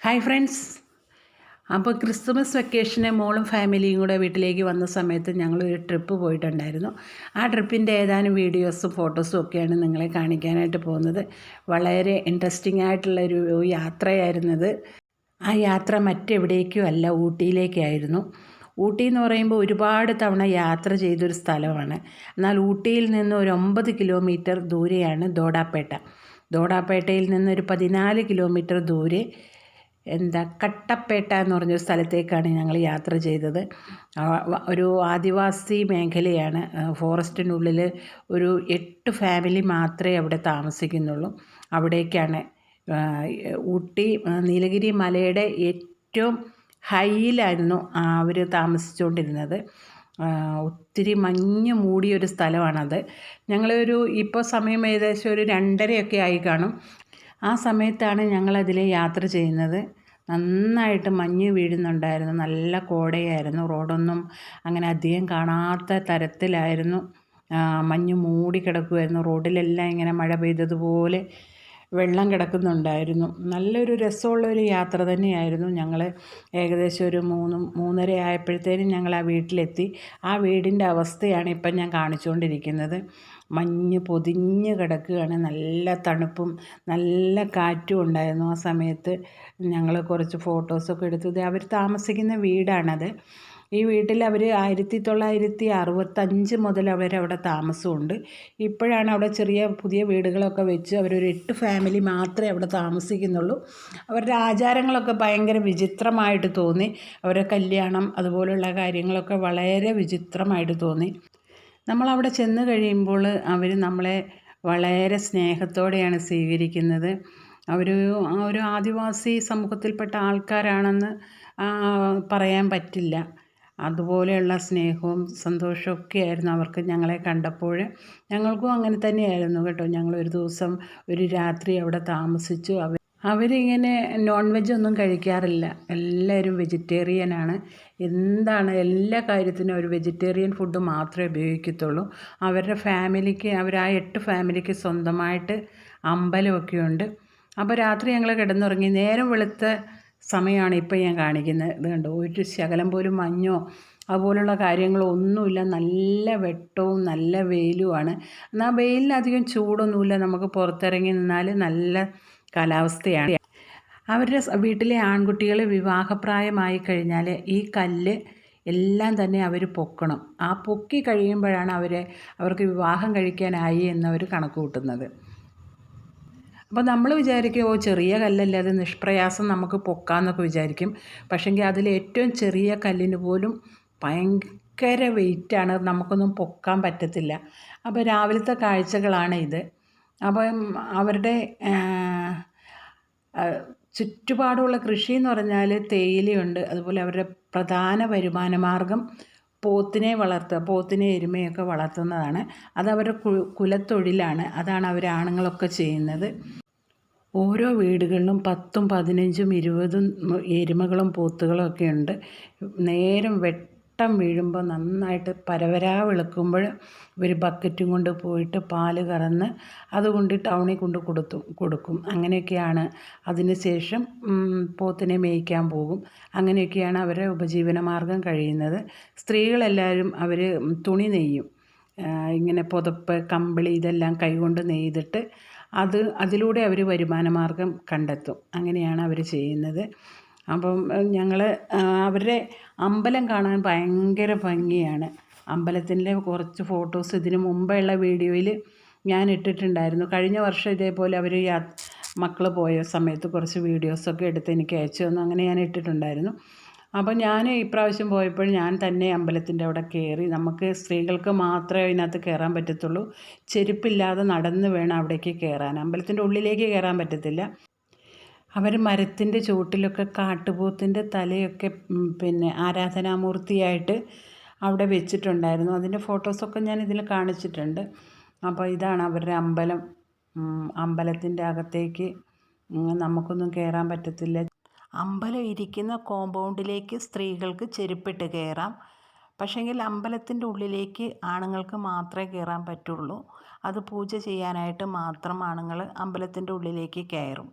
Hi friends അപ്പോൾ Christmas വെക്കേഷന് മോളും ഫാമിലിയും കൂടെ വീട്ടിലേക്ക് വന്ന സമയത്ത് ഞങ്ങൾ ഒരു ട്രിപ്പ് പോയിട്ടുണ്ടായിരുന്നു. ആ ട്രിപ്പിന്റെ ഏതാനും വീഡിയോസും ഫോട്ടോസും ഒക്കെയാണ് നിങ്ങളെ കാണിക്കാനായിട്ട് പോകുന്നത്. വളരെ ഇൻട്രസ്റ്റിംഗ് ആയിട്ടുള്ളൊരു യാത്രയായിരുന്നത്. ആ യാത്ര മറ്റെവിടേക്കും അല്ല ഊട്ടിയിലേക്കായിരുന്നു. ഊട്ടി എന്ന് പറയുമ്പോൾ ഒരുപാട് തവണ യാത്ര ചെയ്തൊരു സ്ഥലമാണ്. എന്നാൽ ഊട്ടിയിൽ നിന്ന് ഒരു ഒമ്പത് കിലോമീറ്റർ ദൂരെയാണ് ദോഡാപ്പേട്ട ദോഡാപ്പേട്ടയിൽ നിന്ന് ഒരു പതിനാല് കിലോമീറ്റർ ദൂരെ എന്താ കട്ടപ്പേട്ട എന്ന് പറഞ്ഞൊരു സ്ഥലത്തേക്കാണ് ഞങ്ങൾ യാത്ര ചെയ്തത്. ഒരു ആദിവാസി മേഖലയാണ്. ഫോറസ്റ്റിനുള്ളിൽ ഒരു എട്ട് ഫാമിലി മാത്രമേ അവിടെ താമസിക്കുന്നുള്ളൂ. അവിടേക്കാണ് ഊട്ടി നീലഗിരി മലയുടെ ഏറ്റവും ഹൈയിലായിരുന്നു അവർ താമസിച്ചുകൊണ്ടിരുന്നത്. ഒത്തിരി മഞ്ഞ് മൂടിയൊരു സ്ഥലമാണത്. ഞങ്ങളൊരു ഇപ്പോൾ സമയം ഏകദേശം ഒരു രണ്ടരയൊക്കെ ആയി കാണും. ആ സമയത്താണ് ഞങ്ങളതിൽ യാത്ര ചെയ്യുന്നത്. നന്നായിട്ട് മഞ്ഞ് വീഴുന്നുണ്ടായിരുന്നു. നല്ല കോടയായിരുന്നു. റോഡൊന്നും അങ്ങനെ അധികം കാണാത്ത തരത്തിലായിരുന്നു. മഞ്ഞ് മൂടി കിടക്കുമായിരുന്നു റോഡിലെല്ലാം ഇങ്ങനെ മഴ പെയ്തതുപോലെ വെള്ളം കിടക്കുന്നുണ്ടായിരുന്നു. നല്ലൊരു രസമുള്ളൊരു യാത്ര തന്നെയായിരുന്നു ഞങ്ങൾ ഏകദേശം ഒരു മൂന്ന് മൂന്നര ആയപ്പോഴത്തേനും ഞങ്ങൾ ആ വീട്ടിലെത്തി. ആ വീടിന്റെ അവസ്ഥയാണ് ഇപ്പം ഞാൻ കാണിച്ചുകൊണ്ടിരിക്കുന്നത്. മഞ്ഞ് പൊതിഞ്ഞ് കിടക്കുകയാണ്. നല്ല തണുപ്പും നല്ല കാറ്റും ഉണ്ടായിരുന്നു ആ സമയത്ത്. ഞങ്ങൾ കുറച്ച് ഫോട്ടോസൊക്കെ എടുത്തത് അവർ താമസിക്കുന്ന വീടാണത്. ഈ വീട്ടിൽ അവർ ആയിരത്തി തൊള്ളായിരത്തി അറുപത്തഞ്ച് മുതൽ അവരവിടെ താമസമുണ്ട്. ഇപ്പോഴാണ് അവിടെ ചെറിയ പുതിയ വീടുകളൊക്കെ വെച്ച് അവരൊരു എട്ട് ഫാമിലി മാത്രമേ അവിടെ താമസിക്കുന്നുള്ളൂ. അവരുടെ ആചാരങ്ങളൊക്കെ ഭയങ്കര വിചിത്രമായിട്ട് തോന്നി. അവരുടെ കല്യാണം അതുപോലുള്ള കാര്യങ്ങളൊക്കെ വളരെ വിചിത്രമായിട്ട് തോന്നി. നമ്മളവിടെ ചെന്ന് കഴിയുമ്പോൾ അവർ നമ്മളെ വളരെ സ്നേഹത്തോടെയാണ് സ്വീകരിക്കുന്നത്. അവർ ഒരു ആദിവാസി സമൂഹത്തിൽപ്പെട്ട ആൾക്കാരാണെന്ന് പറയാൻ പറ്റില്ല. അതുപോലെയുള്ള സ്നേഹവും സന്തോഷവും ഒക്കെ ആയിരുന്നു അവർക്ക് ഞങ്ങളെ കണ്ടപ്പോൾ. ഞങ്ങൾക്കും അങ്ങനെ തന്നെയായിരുന്നു കേട്ടോ. ഞങ്ങൾ ഒരു ദിവസം ഒരു രാത്രി അവിടെ താമസിച്ചു. അവർ അവരിങ്ങനെ നോൺ വെജ് ഒന്നും കഴിക്കാറില്ല. എല്ലാവരും വെജിറ്റേറിയനാണ് എന്താണ് എല്ലാ കാര്യത്തിനും ഒരു വെജിറ്റേറിയൻ ഫുഡ് മാത്രമേ ഉപയോഗിക്കത്തുള്ളൂ. അവരുടെ ഫാമിലിക്ക് അവർ ആ എട്ട് ഫാമിലിക്ക് സ്വന്തമായിട്ട് അമ്പലമൊക്കെയുണ്ട്. അപ്പോൾ രാത്രി ഞങ്ങൾ കിടന്നുറങ്ങി. നേരം വെളുത്ത സമയമാണ് ഇപ്പോൾ ഞാൻ കാണിക്കുന്നത്. ഇത് കണ്ടോ? ഒരു ശകലം പോലും മഞ്ഞോ അതുപോലുള്ള കാര്യങ്ങളോ ഒന്നുമില്ല. നല്ല വെട്ടവും നല്ല വെയിലുമാണ്. എന്നാൽ വെയിലിന് അധികം ചൂടൊന്നുമില്ല. നമുക്ക് പുറത്തിറങ്ങി നിന്നാൽ നല്ല കാലാവസ്ഥയാണ്. അവരുടെ വീട്ടിലെ ആൺകുട്ടികൾ വിവാഹപ്രായമായി കഴിഞ്ഞാൽ ഈ കല്ല് എല്ലാം തന്നെ അവർ പൊക്കണം. ആ പൊക്കി കഴിയുമ്പോഴാണ് അവരെ അവർക്ക് വിവാഹം കഴിക്കാനായി എന്നവർ കണക്ക് കൂട്ടുന്നത്. അപ്പോൾ നമ്മൾ വിചാരിക്കും ഓ ചെറിയ കല്ലല്ലേ അത് നിഷ്പ്രയാസം നമുക്ക് പൊക്കാമെന്നൊക്കെ വിചാരിക്കും. പക്ഷേങ്കിൽ അതിൽ ഏറ്റവും ചെറിയ കല്ലിന് പോലും ഭയങ്കര വെയിറ്റാണ് നമുക്കൊന്നും പൊക്കാൻ പറ്റത്തില്ല. അപ്പോൾ രാവിലത്തെ കാഴ്ചകളാണ് ഇത്. അപ്പം അവരുടെ ചുറ്റുപാടുമുള്ള കൃഷി എന്ന് പറഞ്ഞാൽ തേയിലയുണ്ട്. അതുപോലെ അവരുടെ പ്രധാന വരുമാന മാർഗം പോത്തിനെ വളർത്തുക പോത്തിനെ എരുമയൊക്കെ വളർത്തുന്നതാണ്. അത് അവരുടെ കുലത്തൊഴിലാണ്. അതാണ് അവർ ആണുങ്ങളൊക്കെ ചെയ്യുന്നത്. ഓരോ വീടുകളിലും പത്തും പതിനഞ്ചും ഇരുപതും എരുമകളും പോത്തുകളും ഒക്കെ ഉണ്ട്. നേരം വെട്ട വട്ടം വീഴുമ്പോൾ നന്നായിട്ട് പരവരാ വെളുക്കുമ്പോൾ ഇവർ ബക്കറ്റും കൊണ്ട് പോയിട്ട് പാൽ കറന്ന് അതുകൊണ്ട് ടൗണിൽ കൊണ്ട് കൊടുത്തു കൊടുക്കും. അങ്ങനെയൊക്കെയാണ്. അതിന് ശേഷം പോത്തിനെ മേയ്ക്കാൻ പോകും. അങ്ങനെയൊക്കെയാണ് അവരെ ഉപജീവന മാർഗം കഴിയുന്നത്. സ്ത്രീകളെല്ലാവരും അവർ തുണി നെയ്യും. ഇങ്ങനെ പുതപ്പ് കമ്പിളി ഇതെല്ലാം കൈകൊണ്ട് നെയ്തിട്ട് അത് അതിലൂടെ അവർ വരുമാന മാർഗം കണ്ടെത്തും. അങ്ങനെയാണ് അവർ ചെയ്യുന്നത്. അപ്പം ഞങ്ങൾ അവരുടെ അമ്പലം കാണാൻ ഭയങ്കര ഭംഗിയാണ്. അമ്പലത്തിന്റെ കുറച്ച് ഫോട്ടോസ് ഇതിന് മുമ്പുള്ള വീഡിയോയിൽ ഞാൻ ഇട്ടിട്ടുണ്ടായിരുന്നു. കഴിഞ്ഞ വർഷം ഇതേപോലെ അവർ മക്കൾ പോയ സമയത്ത് കുറച്ച് വീഡിയോസൊക്കെ എടുത്ത് എനിക്ക് അയച്ചു തന്നു. അങ്ങനെ ഞാൻ ഇട്ടിട്ടുണ്ടായിരുന്നു. അപ്പോൾ ഞാൻ ഇപ്രാവശ്യം പോയപ്പോൾ ഞാൻ തന്നെ അമ്പലത്തിന്റെ അവിടെ കയറി നമുക്ക് സ്ത്രീകൾക്ക് മാത്രമേ അതിനകത്ത് കയറാൻ പറ്റത്തുള്ളൂ. ചെരുപ്പില്ലാതെ നടന്ന് വേണം അവിടേക്ക് കയറാൻ. അമ്പലത്തിന്റെ ഉള്ളിലേക്ക് കയറാൻ പറ്റത്തില്ല. അവർ മരത്തിന്റെ ചുവട്ടിലൊക്കെ കാട്ടുപോത്തിന്റെ തലയൊക്കെ പിന്നെ ആരാധനാമൂർത്തിയായിട്ട് അവിടെ വെച്ചിട്ടുണ്ടായിരുന്നു. അതിന്റെ ഫോട്ടോസൊക്കെ ഞാൻ ഇതിൽ കാണിച്ചിട്ടുണ്ട്. അപ്പോൾ ഇതാണ് അവരുടെ അമ്പലം. അമ്പലത്തിന്റെ അകത്തേക്ക് നമുക്കൊന്നും കയറാൻ പറ്റത്തില്ല. അമ്പലം ഇരിക്കുന്ന കോമ്പൗണ്ടിലേക്ക് സ്ത്രീകൾക്ക് ചെരുപ്പിട്ട് കയറാം. പക്ഷേങ്കിൽ അമ്പലത്തിന്റെ ഉള്ളിലേക്ക് ആണുങ്ങൾക്ക് മാത്രമേ കയറാൻ പറ്റുള്ളൂ. അത് പൂജ ചെയ്യാനായിട്ട് മാത്രം ആണുങ്ങൾ അമ്പലത്തിന്റെ ഉള്ളിലേക്ക് കയറും.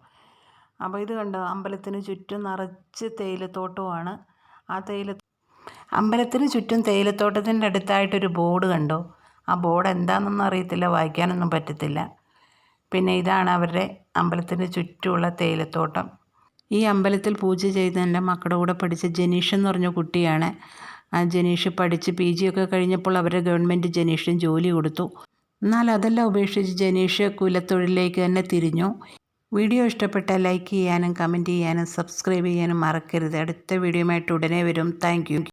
അപ്പോൾ ഇത് കണ്ടോ? അമ്പലത്തിന് ചുറ്റും നിറച്ച് തേയിലത്തോട്ടമാണ്. ആ തേയില അമ്പലത്തിന് ചുറ്റും തേയിലത്തോട്ടത്തിന്റെ അടുത്തായിട്ടൊരു ബോർഡ് കണ്ടോ? ആ ബോർഡ് എന്താണെന്നൊന്നും അറിയത്തില്ല വായിക്കാനൊന്നും പറ്റത്തില്ല. പിന്നെ ഇതാണ് അവരുടെ അമ്പലത്തിന് ചുറ്റുമുള്ള തേയിലത്തോട്ടം. ഈ അമ്പലത്തിൽ പൂജ ചെയ്ത് എന്റെ മക്കളുടെ കൂടെ പഠിച്ച ജനീഷ് എന്ന് പറഞ്ഞ കുട്ടിയാണ്. ആ ജനീഷ് പഠിച്ച് പി ജി ഒക്കെ കഴിഞ്ഞപ്പോൾ അവരുടെ ഗവൺമെന്റ് ജനീഷിന് ജോലി കൊടുത്തു. എന്നാൽ അതെല്ലാം ഉപേക്ഷിച്ച് ജനീഷ് കുലത്തൊഴിലിലേക്ക് തന്നെ തിരിഞ്ഞു. വീഡിയോ ഇഷ്ടപ്പെട്ടാൽ ലൈക്ക് ചെയ്യാനും കമന്റ് ചെയ്യാനും സബ്സ്ക്രൈബ് ചെയ്യാനും മറക്കരുത്. അടുത്ത വീഡിയോയുമായിട്ട് ഉടനെ വരും. താങ്ക്